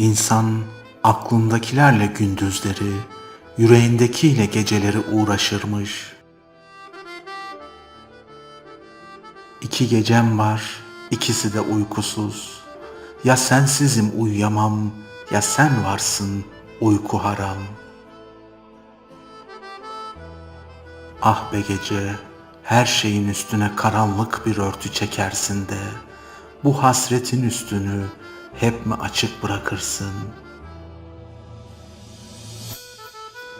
İnsan aklındakilerle gündüzleri, yüreğindekiyle geceleri uğraşırmış. İki gecem var, ikisi de uykusuz. Ya sensizim uyuyamam, ya sen varsın uyku haram. Ah be gece, her şeyin üstüne karanlık bir örtü çekersin de, bu hasretin üstünü hep mi açık bırakırsın?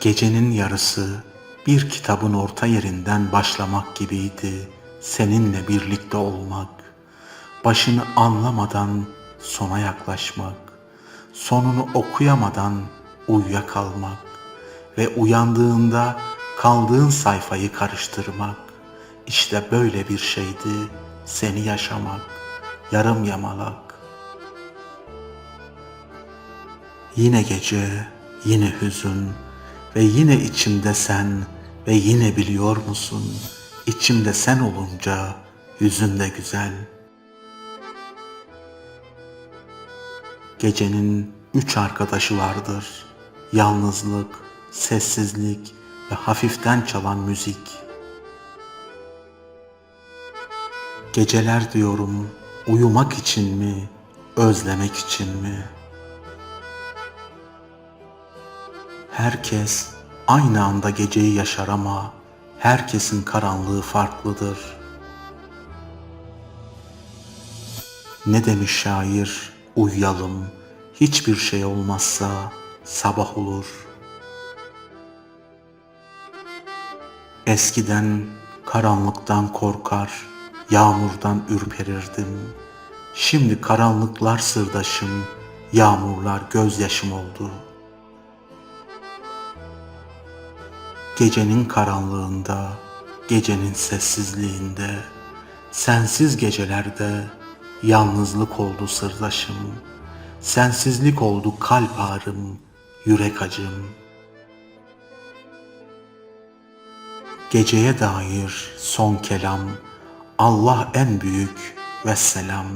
Gecenin yarısı bir kitabın orta yerinden başlamak gibiydi seninle birlikte olmak, başını anlamadan sona yaklaşmak, sonunu okuyamadan uyuyakalmak ve uyandığında kaldığın sayfayı karıştırmak. İşte böyle bir şeydi seni yaşamak, yarım yamalak. Yine gece, yine hüzün ve yine içimde sen ve yine biliyor musun? İçimde sen olunca yüzün de güzel. Gecenin üç arkadaşı vardır. Yalnızlık, sessizlik ve hafiften çalan müzik. Geceler diyorum uyumak için mi, özlemek için mi?'' Herkes aynı anda geceyi yaşar ama herkesin karanlığı farklıdır. Ne demiş şair? Uyuyalım. Hiçbir şey olmazsa sabah olur. Eskiden karanlıktan korkar, yağmurdan ürperirdim. Şimdi karanlıklar sırdaşım, yağmurlar gözyaşım oldu.'' Gecenin karanlığında, gecenin sessizliğinde, sensiz gecelerde yalnızlık oldu sırdaşım. Sensizlik oldu kalp ağrım, yürek acım. Geceye dair son kelam, Allah en büyük ve selam.